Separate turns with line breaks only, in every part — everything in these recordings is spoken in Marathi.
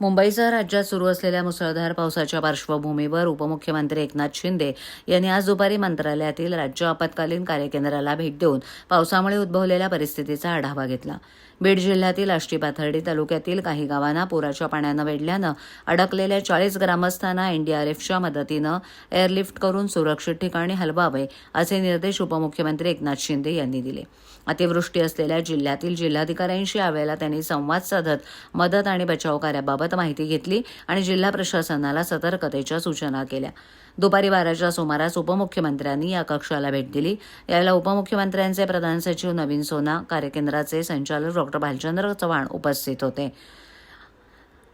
मुंबईसह राज्यात सुरू असलेल्या मुसळधार पावसाच्या पार्श्वभूमीवर उपमुख्यमंत्री एकनाथ शिंदे यांनी आज दुपारी मंत्रालयातील राज्य आपत्कालीन कार्यकेंद्राला भेट देऊन पावसामुळे उद्भवलेल्या परिस्थितीचा आढावा घेतला. बीड जिल्ह्यातील आष्टी पाथर्डी तालुक्यातील काही गावांना पुराच्या पाण्यानं वेढल्यानं अडकलेल्या चाळीस ग्रामस्थांना एनडीआरएफच्या मदतीनं एअरलिफ्ट करून सुरक्षित ठिकाणी हलवावे असे निर्देश उपमुख्यमंत्री एकनाथ शिंदे यांनी दिले. अतिवृष्टी असलेल्या जिल्ह्यातील जिल्हाधिकाऱ्यांशी यावेळेला त्यांनी संवाद साधत मदत आणि बचाव कार्याबाबत माहिती घेतली आणि जिल्हा प्रशासनाला सतर्कतेच्या सूचना केल्या. दुपारी बाराच्या सुमारास उपमुख्यमंत्र्यांनी या कक्षाला भेट दिली. याला उपमुख्यमंत्र्यांचे प्रधान सचिव नवीन सोना कार्यकेंद्राचे संचालक डॉक्टर भालचंद्र चव्हाण उपस्थित होते.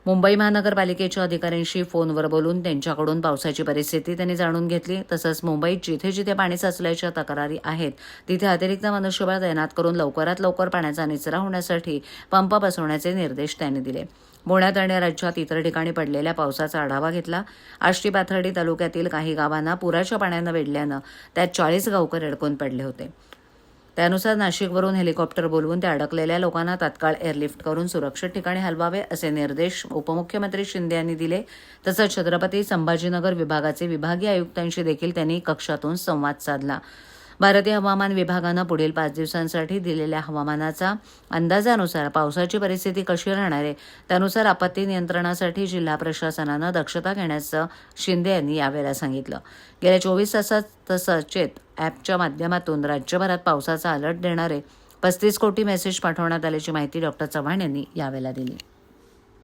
मुंबई महानगरपालिकेच्या अधिकाऱ्यांशी फोनवर बोलून त्यांच्याकडून पावसाची परिस्थिती त्यांनी जाणून घेतली. तसंच मुंबईत जिथे जिथे पाणी साचल्याच्या तक्रारी आहेत तिथे अतिरिक्त मनुष्यबळ तैनात करून लवकरात लवकर पाण्याचा निचरा होण्यासाठी पंप बसवण्याचे निर्देश त्यांनी दिले. पुण्यात आणि राज्यात इतर ठिकाणी पडलेल्या पावसाचा आढावा घेतला. आष्टी पाथर्डी तालुक्यातील काही गावांना पुराच्या पाण्यानं वेढल्यानं त्यात चाळीस गावकर अडकून पडले होते. त्यानुसार नाशिकवरून हेलिकॉप्टर बोलवून त्या अडकलेल्या लोकांना तात्काळ एअरलिफ्ट करून सुरक्षित ठिकाणी हलवावे असे निर्देश उपमुख्यमंत्री शिंदे यांनी दिले. तसंच छत्रपती संभाजीनगर विभागाचे विभागीय आयुक्तांशी देखील त्यांनी कक्षातून संवाद साधला. भारतीय हवामान विभागानं पुढील पाच दिवसांसाठी दिलेल्या हवामानाचा अंदाजानुसार पावसाची परिस्थिती कशी राहणार आहे त्यानुसार आपत्ती नियंत्रणासाठी जिल्हा प्रशासनानं दक्षता घेण्याचं शिंदे यांनी यावेळेला सांगितलं. गेल्या चोवीस तासात सचेत ॲपच्या माध्यमातून राज्यभरात पावसाचा अलर्ट देणारे पस्तीस कोटी मेसेज पाठवण्यात आल्याची माहिती डॉक्टर चव्हाण यांनी यावेळेला दिली.